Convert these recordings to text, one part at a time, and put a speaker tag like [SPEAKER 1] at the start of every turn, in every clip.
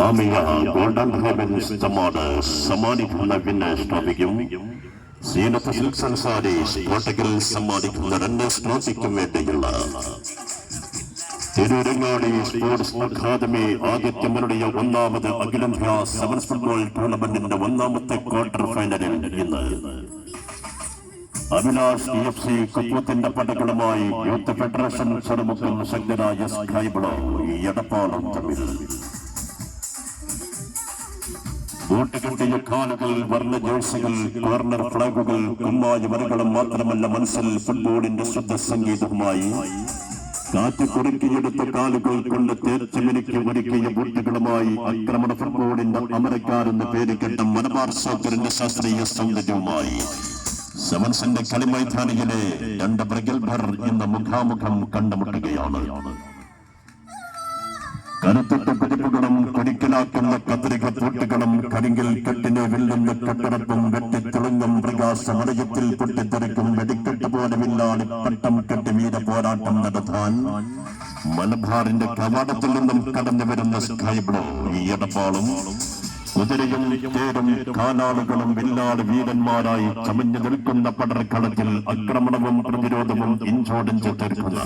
[SPEAKER 1] Amiya golden heavens Chammad സമ്മാനിക്കുന്ന winners ട്രോഫിക്കും Zeenath silks and saris Kottakkal സമ്മാനിക്കുന്ന റണ്ണേഴ്സ് ട്രോഫിക്കും വേണ്ടിയുള്ള തിരൂരങ്ങാടി സ്പോർട്സ് അക്കാദമി ആദിത്യമനുடைய ഒന്നാമത് അഖിലേന്ത്യാ സെവൻസ് ഫുട്ബോൾ ടൂർണമെന്റിന്റെ ഒന്നാമത്തെ ക്വാർട്ടർ ഫൈനലിൽ ഇന്ന് അഭിലാഷ് ഇ എഫ് സി കുപ്പത്തിന്റെ പടകളുമായി യൂത്ത് ഫെഡറേഷൻ ചെറുമുഖം ശക്തനായ സ്കൈബിളോ എടപ്പാളും തമ്മിൽ. ബൂട്ട് കെട്ടിയ കാലുകൾ വർണ ജേഴ്സികൾ കോർണർ ഫ്ലാഗുകൾ കുമ്മായ വരകളും മാത്രമല്ല മനസ്സിൽ ഫുട്ബോളിന്റെ ശുദ്ധ സംഗീതവുമായി. കാറ്റ് കുറുക്കിയെടുത്ത കാലുകൾ കൊണ്ട് തേർച്ചമിനിക്ക് ഒരുക്കിയ ബൂട്ടുകളുമായി ആക്രമണ ഫുട്ബോളിന്റെ അമരക്കാരെന്ന് പേര് കേട്ട മലബാർ സോക്കറിന്റെ ശാസ്ത്രീയ സൗന്ദര്യവുമായി. സെവൻസിന്റെ കളിമൈതാനിയിലെ രണ്ട് പ്രഗത്ഭർ ഇന്ന് മുഖാമുഖം കണ്ടുമുട്ടുകയാണ്. കരുത്തുറ്റ പിടിപ്പുകളും കൊടിക്കലാക്കുന്ന കത്രിക പൂട്ടുകളും കരിങ്കിൽ കെട്ടിനെ വെല്ലുന്ന കെട്ടിടത്തും വെട്ടിത്തിളങ്ങും പ്രകാശ വലയത്തിൽ പൊട്ടിത്തെറിക്കും വെടിക്കെട്ട് പോലുമില്ലാതെ പട്ടം കെട്ടി വീര പോരാട്ടം നടത്താൻ മലബാറിന്റെ കവാടത്തിൽ നിന്നും കടന്നു വരുന്ന സ്കൈബ്ലോ ഈ ഇടപാളും കുതിരയും തേരും കാലാളുകളും വില്ലാട് വീരന്മാരായി ചമഞ്ഞു നിൽക്കുന്ന പടർക്കളത്തിൽ ആക്രമണവും പ്രതിരോധവും ഇഞ്ചോടിഞ്ച് തീർക്കുന്ന.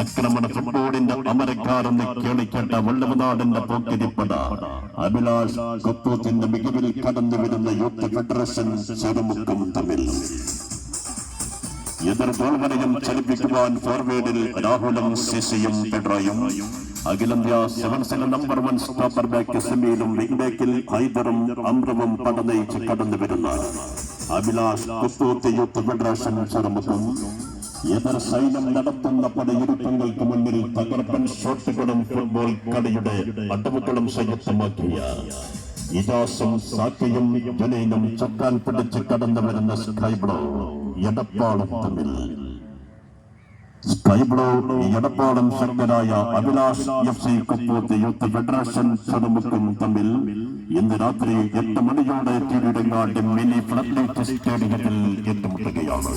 [SPEAKER 1] ആക്രമണ ഫുട്ബോളിന്റെ അമരക്കാരെന്ന് കേളിക്കേട്ട വള്ളവനാടന്റെ പോക്കിരിപ്പട അഭിലാഷ് കപ്പൂത്തിന്റെ മികവിൽ കടന്നു വരുന്ന യൂത്ത് ഫെഡറേഷൻ ചെറുമുക്കും തമ്മിൽ. എതിർ ഗോൾവലയം ചലിപ്പിക്കുവാൻ ഫോർവേഡിൽ രാഹുലും സിസിയും പെഡ്രയും അഖിലേന്ത്യാ സെവൻസിലെ നമ്പർ വൺ സ്റ്റോപ്പർ ബാക്ക് സെമിയിലും വിംഗ് ബാക്കിൽ ഹൈദറും അമ്രവും പടനയിച്ച് കടന്നു വരുന്ന. അഭിലാഷ് കുത്തൂത്ത് യൂത്ത് ഫെഡറേഷൻ ചെറുമുഖം എതിർ സൈന്യം നടത്തുന്ന പടയിരുപ്പങ്ങൾക്ക് മുന്നിൽ തകർപ്പൻ ഷോട്ടുകളും ഫുട്ബോൾ കളിയുടെ അടവുകളും സംയുക്തമാക്കിയ ഇജാസും സാക്കിയും ജനീനും ചക്കാൻ പിടിച്ച് കടന്നു വരുന്ന സ്കൈബ്ലോ. എടപ്പാളും തമ്മിൽ. സ്കൈബ്ലോ ശക്തരായ അഭിലാഷ് എഫ് സി കുപ്പൂത്ത് യൂത്ത് ഫെഡറേഷൻ സദമുക്കും തമ്മിൽ ഇന്ന് രാത്രി എട്ട് മണിയോടെ തിരുരങ്ങാട് മിനി ഫ്ലഡ് സ്റ്റേഡിയത്തിൽ ഏറ്റുമുട്ടുകയാണ്.